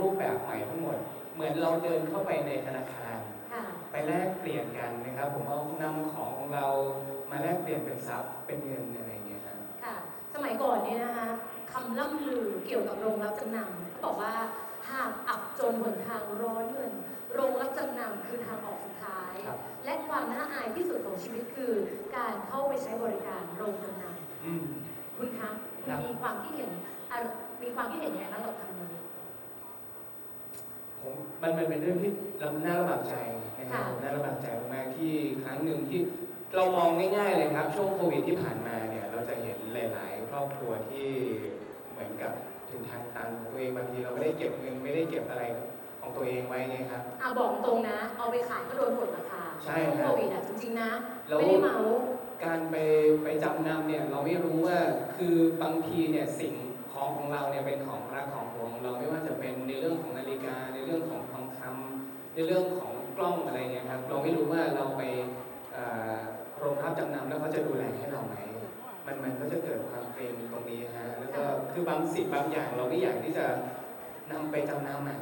รูปแบบใหม่ทั้งหมด เหมือนเราเดินเข้าไปในธนาคาร ค่ะ ไปแลกเปลี่ยนกันนะครับ ผมเอานำของของเรามาแลกเปลี่ยนเป็นทรัพย์เป็นเงินอะไรอย่างเงี้ยครับ ค่ะ สมัยก่อนเนี่ยนะคะคำล่ำลือเกี่ยวกับโรงรับจำนำเขาบอกว่าหากอับจนหนทางร้อนเงิน โรงรับจำนำคือทางออกสุดท้าย ครับ และความน่าอายที่สุดของชีวิตคือ การเข้าไปใช้บริการโรงจำนอืมำคุณคะคุครัณบมีความคิดเห็นอะไรมีความคิดเห็นยังไงบ้างกับคำนี้ ผมมันมันเป็นเรื่องที่เราน่าระบากใจนะครับค่ะผมน่าระบากใจมากๆที่ครั้งหนึ่งที่เรามองง่ายๆเลยครับ ช่วงโควิดที่ผ่านมาเนี่ยเราจะเห็นหลาย ๆ ครอบครัวที่เหมือนกับถึงทางตันของตัวเองบางทีเราไม่ได้เก็บเงินไม่ได้เก็บอะไรของตัวเองไว้ไงครับอะบอกตรงนะ เอาไปขายก็โดนกดราคาใช่ช่วงครับโควิดอะจริงๆนะแล้วไม่ได้เมาการไปไปจำนำเนี่ยเราไม่รู้ว่าคือบางทีเนี่ยสิ่ง ของของเราเนี่ยเป็นของรักของหวงงเราไม่ว่าจะเป็นในเรื่องของนาฬิกาในเรื่องของทองคำในเรื่องของกล้องอะไรเนี่ยครับเราไม่รู้ว่าเราไปโรงพักจำนำแล้วเขาจะดูแลให้เราไหมมันมันก็จะเกิดความเกรงตรงนี้ฮะแล้วก็คือบางสิ่งบางอย่างเราไม่อยากที่จะนำไปจำนำอะ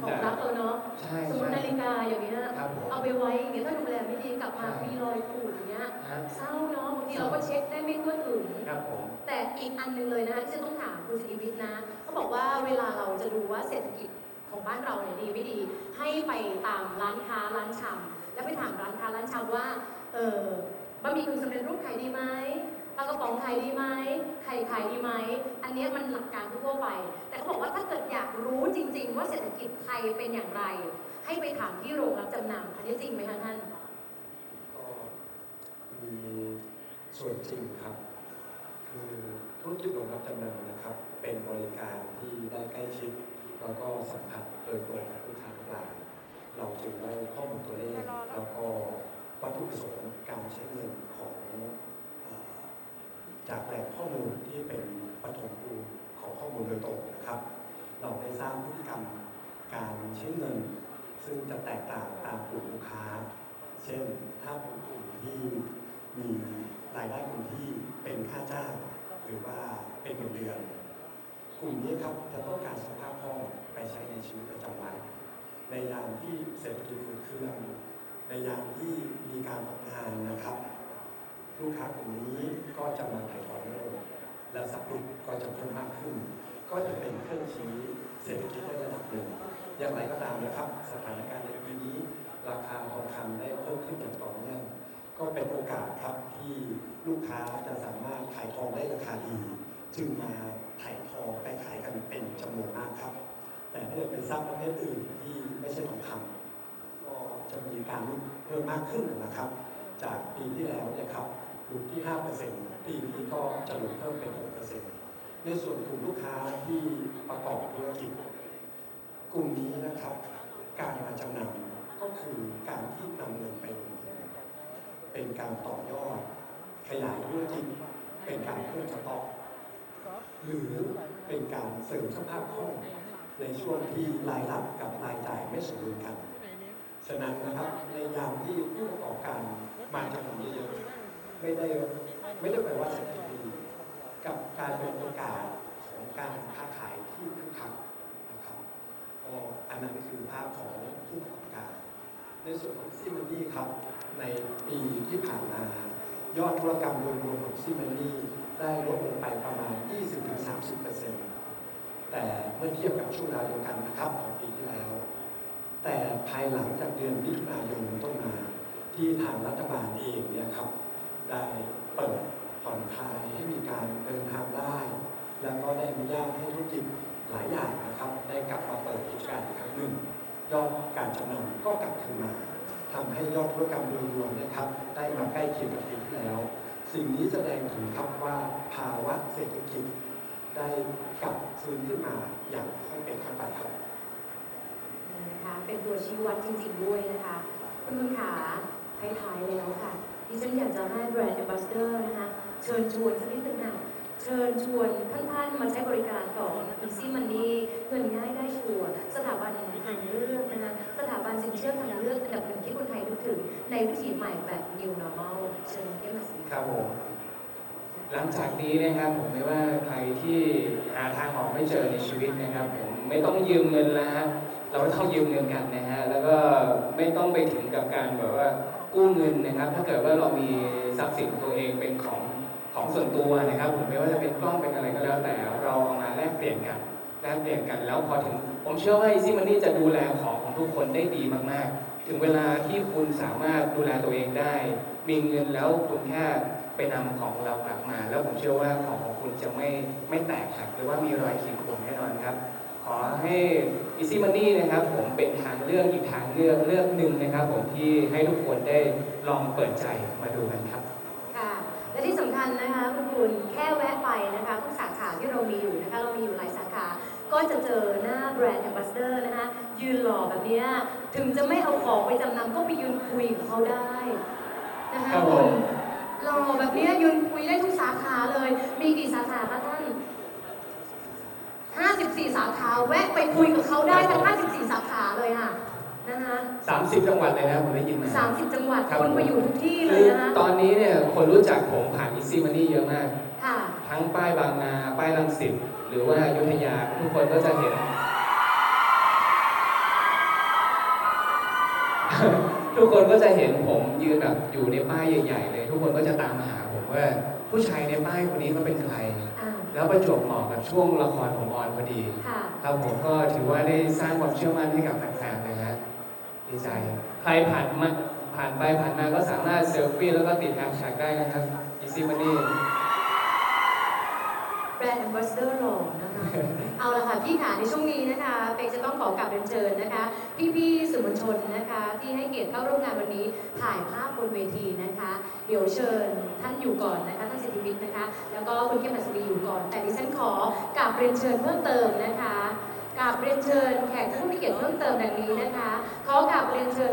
ของแต่รักเออเนาะใช่สมมติใช่นาฬิกาอย่างเงี้ยครับผมเอาไปไว้อย่างเงี้ยถ้าดูแลไม่ดีกลับมาใช่มีรอยขูดอย่างเงี้ยฮะเศร้าเนาะบางทีเราก็เช็คได้ไม่ทั่วถึงครับผมแต่อีกอันหนึงเลยนะคะที่จะต้องถามคุณศรีวิทย์นะเขาบอกว่าเวลาเราจะดูว่าเศรษฐกิจของบ้านเราเนี่ยดีไม่ดี ให้ไปตามร้านค้าร้านชำแล้วไปถามร้านค้าร้านชำว่าเออบะหมี่กึ่งสำเร็จรูปขายดีไหม ปลากระป๋องขายดีไหมไข่ขายดีไหม อันเนี้ยมันหลักการทั่วๆไป แต่เขาบอกว่าถ้าเกิดอยากรู้จริง ๆ ว่าเศรษฐกิจไทยเป็นอย่างไร ให้ไปถามที่โรงรับจำนำอันนี้จริงไหมคะท่านก็มีส่วนจริงครับ คือธุรกิจโรงรับจำนำนะครับ เป็นบริการที่ได้ใกล้ชิดแล้วก็สัมผัสโดยตรงกับลูกค้าทั้งหลายเราจึงได้ข้อมูลตัวเลขแล้วก็วัตถุประสงค์การใช้เงินของเอ่อ จากแหล่งข้อมูลที่เป็นปฐมภูมิของข้อมูลโดยตรงนะครับ เราได้ทราบพฤติกรรมการใช้เงิน ซึ่งจะแตกต่างตามกลุ่มลูกค้า เช่น ถ้าเป็นกลุ่มที่มีรายได้คงที่เป็นค่าจ้างหรือว่าเป็นเงินเดือน กลุ่มนี้ครับจะต้องการสภาพคล่องไปใช้ในชีวิตประจำวัน ในยามที่เศรษฐกิจฝืดเครื่องในยามที่มีการตกงานนะครับ ลูกค้ากลุ่มนี้ก็จะมาถ่ายถอนเงินและสับลุกก็จะเพิ่มมากขึ้น ก็จะเป็นเครื่องชี้เศรษฐกิจได้ระดับหนึ่งอย่างไรก็ตามนะครับ สถานการณ์ในปีนี้ ราคาทองคำได้เพิ่มขึ้นอย่างต่อเนื่องก็เป็นโอกาสครับที่ลูกค้าจะสามารถขายทองได้ราคาดี จึงมาถ่ายทองไปขายกันเป็นจำนวนมากครับ แต่ถ้าเกิดเป็นทรัพย์ประเภทอื่นที่ไม่ใช่ทองคำก็จะมีการเพิ่มมากขึ้นนะครับ จากปีที่แล้วเนี่ยครับหลุดที่ 5%ปีนี้ก็จะลดเพิ่มเป็น 6%ในส่วนกลุ่มลูกค้าที่ประกอบธุรกิจ กลุ่มนี้นะครับ การมาจำนำก็คือการที่นำเงินไปลงทุนเป็นการต่อยอด ขยายธุรกิจ เป็นการเพิ่มสต็อกหรือเป็นการเสริมสภาพคล่องในช่วงที่รายรับกับรายจ่ายไม่สมดุลกัน ฉะนั้นนะครับในยามที่ผู้ประกอบการมาจำนเยอะๆไม่ได้ไม่ได้แปลว่าเศรษฐกิจดีกับกายเป็นโอกาสของการค้าขายที่คึกคักนะครับก็อันนั้นคือภาพของผู้ประกอบการ ในส่วนของซิมันนี่ครับ ในปีที่ผ่านมายอดธุรกรรมโดยรวมของซิมันนี่ได้ลดลงไปประมาณ 20-30%แต่เมื่อเทียบกับช่วงเวลาเดียวกันนะครับของปีที่แล้ว แต่ภายหลังจากเดือนมิถุนายนต้นมา ที่ทางรัฐบาลเองเนี่ยครับได้เปิดผ่อนคลายให้มีการเดินทางได้ แล้วก็ได้อนุญาตให้ธุรกิจหลายอย่างนะครับ ได้กลับมาเปิดกิจการอีกครั้งหนึ่งยอดการจำนำก็กลับคืนมาทำให้ยอดธุรกรรมโดยรวมนะครับ ได้มาใกล้เคียงกับปีที่แล้ว สิ่งนี้แสดงถึงครับว่าภาวะเศรษฐกิจ ได้กลับฟื้นขึ้นมาอย่างค่อยเป็นค่อยไปครับ นะคะ เป็นตัวชี้วัดจริงๆด้วยนะคะ คุณลุงขาท้ายๆแล้วค่ะดิฉันอยากจะให้แบรนด์ a m b a s s a d o r นะคะเชิญชวนสักนิดหนึงค่ะเชิญชวนท่านๆมาใช้บริการของ Easy Money เงินง่ายได้ชัวร์สถาบันทางเลือกนะคะสถาบันสินเชื่อทางเลือกอันดับหนึ่งที่คนไทยนึกถึง ในวิถีใหม่แบบ New Normal เชิญเข้มสิครับผมหลังจากนี้นะครับผมไม่ว่าใครที่หาทางออกไม่เจอในชีวิตนะครับผมไม่ต้องยืมเงินแล้วฮะ เราไม่ต้องยืมเงินกันนะฮะแล้วก็ไม่ต้องไปถึงกับการแบบว่ากู้เงินนะครับ ถ้าเกิดว่าเรามีทรัพย์สินของตัวเองเป็นของของส่วนตัวนะครับผมไม่ว่าจะเป็นกล้องเป็นอะไรก็แล้วแต่เราเอามาแลกเปลี่ยนกันแลกเปลี่ยนกันแล้วพอถึง ผมเชื่อว่า Easy Money จะดูแลของของทุกคนได้ดีมากๆ ถึงเวลาที่คุณสามารถดูแลตัวเองได้ มีเงินแล้วคุณแค่ไปนำของเรากลับมา แล้วผมเชื่อว่าของของคุณจะไม่ไม่แตกหักหรือว่ามีรอยขีดข่วนแน่นอนครับ ขอให้ Easy Money นะครับผมเป็นทางเลือกอีกทางเลือกเลือกหนึ่งนะครับผมที่ให้ทุกคนได้ลองเปิดใจมาดูกันครับ ค่ะ และที่สำคัญนะคะคุณคุณแค่แวะไปนะคะทุกสาขาที่เรามีอยู่นะคะเรามีอยู่หลายสาขา ก็จะเจอหน้าแบรนด์แอมบาสเดอร์นะคะยืนหล่อแบบเนี้ยถึงจะไม่เอาของไปจำนำก็ไปยืนคุยกับเขาได้นะคะครับผคุม ณหล่อแบบเนี้ยยืนคุยได้ทุกสาขาเลย มีกี่สาขาคะท่าน 54 สาขาแวะไปคุยกับเขาได้ทั้ง 54 สาขาเลยค่ะนะคะ30 จังหวัดเลยนะผมได้ยินมา 30 จังหวัดครับ คุณไปอยู่ทุกที่เลคืยอนะคะตอนนี้เนี่ยคนรู้จักผมผ่าน Easy Money เยอะมาก ค่ะ ทั้งป้ายบางนา ป้ายรังสิตหรือว่าอยุธยาทุกคนก็จะเห็น ทุกคนก็จะเห็นผมยืนแบบอยู่ในป้ายใหญ่ ๆ เลย ทุกคนก็จะตามมาหาผมว่า ผู้ชายในป้ายคนนี้เขาเป็นใคร อ่า แล้วประจวบเหมาะกับช่วงละครของออนพอดี ค่ะ ครับผมก็ถือว่าได้สร้างความเชื่อมั่นให้กับแฟนๆเลยฮะดีใจ ใครผ่านมาผ่านไปผ่านมาก็สามารถเซลฟี่แล้วก็ติดแฮชแท็กได้นะครับ Easy Money แบร นด์แอมบาสเดอร์หล่อนะคะ เอาละค่ะพี่ขาในช่วงนี้นะคะ เป็กจะต้องขอกลับเรียนเชิญนะคะ พี่ๆสื่อมวลชนนะคะ ที่ให้เกียรติเข้าร่วมงานวันนี้ถ่ายภาพบนเวทีนะคะ เดี๋ยวเชิญท่านอยู่ก่อนนะคะท่านสิทธิวิทย์นะคะ แล้วก็คุณเข้มหัสวีอยู่ก่อน แต่ดิฉันขอกลับเรียนเชิญเพิ่มเติมนะคะกราบเรียนเชิญแขกผู้มีเกียรติเพิ่มเติมดังนี้นะคะ ขอกราบเรียนเชิญ